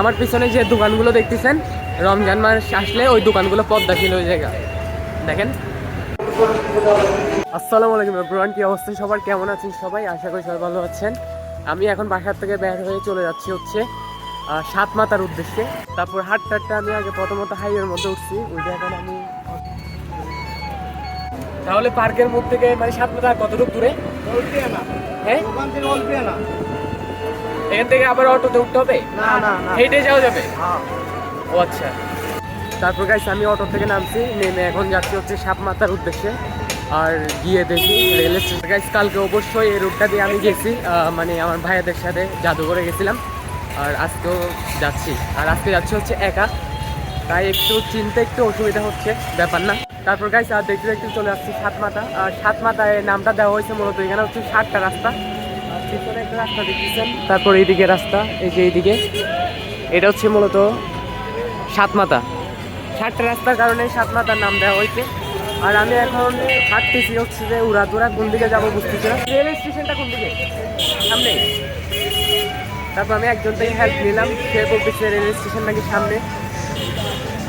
আমার পিছনে যে দোকানগুলো দেখতেছেন রমজান মাস আসলে ওই দোকানগুলো পদ্মাশীল হয়ে যায় দেখেন। আসসালামু আলাইকুম এভরিওয়ান কি অবস্থা সবার? কেমন আছেন সবাই? আশা করি সবাই ভালো আছেন। আমি এখন বাসার থেকে বের হয়ে চলে যাচ্ছি হচ্ছে সাত মাতার উদ্দেশ্যে। তারপর হাটটাটটা আমি আগে প্রথমত হাইওয়ের মধ্যে উঠছি ওইটা এখন আমি তাহলে পার্কের মধ্যে থেকে মানে সাত মাথা কতটুকু দূরে? হ্যাঁ? এখান থেকে আবার অটোতে উঠতে হবে? না না না। হেঁটে যাওয়া যাবে? হ্যাঁ। ও আচ্ছা। তারপর গাইস আমি অটো থেকে নামছি নেমে এখন যাচ্ছি হচ্ছে সাপমাতার উদ্দেশ্যে। আর গিয়ে দেখি রেল স্টেশন গাইস কালকে অবশ্যই এই রুটটা দিয়ে আমি গেছি মানে আমার ভাইয়াদের সাথে জাদুঘরে গেছিলাম। আর আজকেও যাচ্ছি। আর আজকে যাচ্ছি হচ্ছে একা। তাই একটু চিনতে একটু অসুবিধা হচ্ছে ব্যাপার না। তারপর গাইস আর দেখতে দেখতে চলে আসছি সাতমাতা আর সাতমাতায় নামটা দেওয়া হয়েছে মূলত এখানে হচ্ছে সাতটা রাস্তা। একটা রাস্তা তারপর এইদিকে রাস্তা, এই যে এইদিকে। এটা হচ্ছে মূলত সাতমাতা সাতটা রাস্তার কারণে সাতমাতার নাম দেওয়া হয়েছে। আর আমি এখন হাঁটতেছি হচ্ছে যে উড়াদুরা, কোন দিকে যাব বুঝতেছি রেল স্টেশনটা কোন দিকে? সামনে। তারপর আমি একজন থেকে হেল্প নিলাম, সে বলতেছে রেল স্টেশন নাকি সামনে।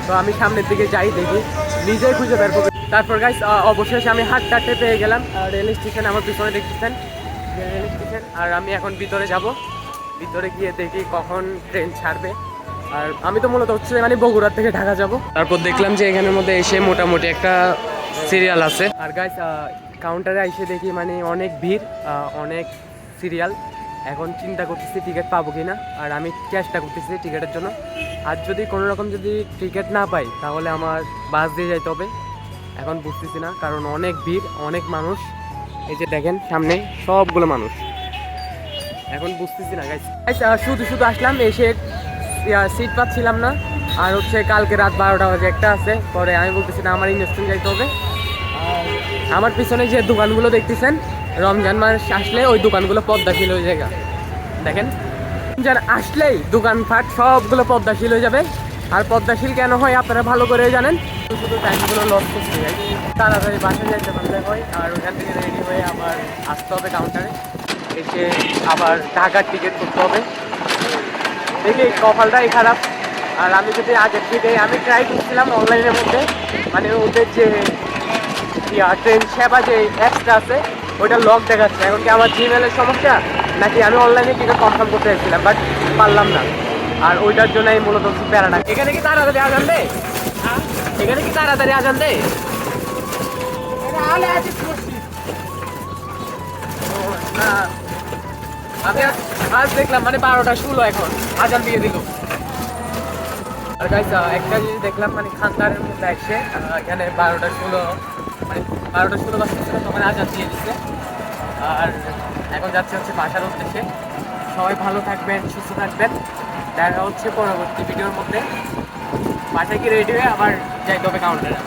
তো আমি সামনের দিকে যাই দেখি, নিজেই খুঁজে বের করব তারপর গাইস অবশেষে আমি হাঁটতে হাঁটতে পেয়ে গেলাম। রেল স্টেশন আমার পিছনে দেখতেছেন। Rail station. আর আমি এখন ভিতরে যাব। ভিতরে গিয়ে দেখি কখন ট্রেন ছাড়বে। আর আমি তো মূলত হচ্ছে মানে বগুড়ার থেকে ঢাকা যাব। তারপর দেখলাম যে এখানের মধ্যে এসে মোটামুটি একটা সিরিয়াল আছে। আর গাইস কাউন্টারে এসে দেখি মানে অনেক ভিড় অনেক সিরিয়াল। এখন চিন্তা করতেছি টিকিট পাবো কি না আর আমি চেষ্টা করতেছি টিকিটের জন্য। আর যদি কোনো রকম যদি টিকিট না পাই তাহলে আমার বাস দিয়ে যাইতে হবে। এখন বুঝতেছি না কারণ অনেক ভিড় অনেক মানুষ। এই যে দেখেন, সামনে সবগুলো মানুষ। এখন বুঝতেছি না গাইস শুধু শুধু আসলাম, এসে সিট পাচ্ছিলাম না। আর হচ্ছে কালকে রাত বারোটা বাজে একটা আছে, পরে আমি বলতেছি না, আমার ইনভেস্টমেন্ট যাইতে হবে। আমার পিছনে যে দোকানগুলো দেখতেছেন, রমজান মাস আসলে ওই দোকানগুলো পদ্মাশীল হয়ে যায় দেখেন, রমজান আসলেই দোকানপাট সবগুলো পদ্মাশীল হয়ে যাবে। আর পদ্মাশীল কেন হয় আপনারা ভালো করে জানেন? শুধু টাইমগুলো লস করতে যাই। তাড়াতাড়ি বাসায় যাইতে পারলে হয় আর ওখান থেকে রেডি হয়ে আবার আসতে হবে কাউন্টারে এসে আবার ঢাকার টিকিট করতে হবে। দেখি, কপালটাই খারাপ। আর আমি যদি আগের থেকে আমি ট্রাই করছিলাম অনলাইনের মধ্যে মানে ওদের যে ট্রেন সেবা যে অ্যাপসটা আছে, ওইটা লক দেখাচ্ছে। এখন কি আমার জিমেলের সমস্যা? নাকি আমি অনলাইনে টিকিট কনফার্ম করতে চাইছিলাম বাট পারলাম না। আর ওইটার জন্যই মূলত প্যারাটা এখানে কি তাড়াতাড়ি আজান দে? এখানে কি তাড়াতাড়ি আজান দে? আমি আজ- আজ দেখলাম মানে বারোটা ষোলো এখন। আজান দিয়ে দিল। আর গাইস একটা জিনিস দেখলাম মানে খানদারের মধ্যে এসে এখানে বারোটা ষোলো মানে বারোটা ষোলো বাজতেছিল তখন আজান দিয়ে দিচ্ছে আর এখন যাচ্ছে হচ্ছে বাসার উদ্দেশ্যে। সবাই ভালো থাকবেন সুস্থ থাকবেন। দেখা হচ্ছে পরবর্তী ভিডিওর মধ্যে। বাসায় কি রেডি হয়ে আবার যাইতে হবে কাউন্টারে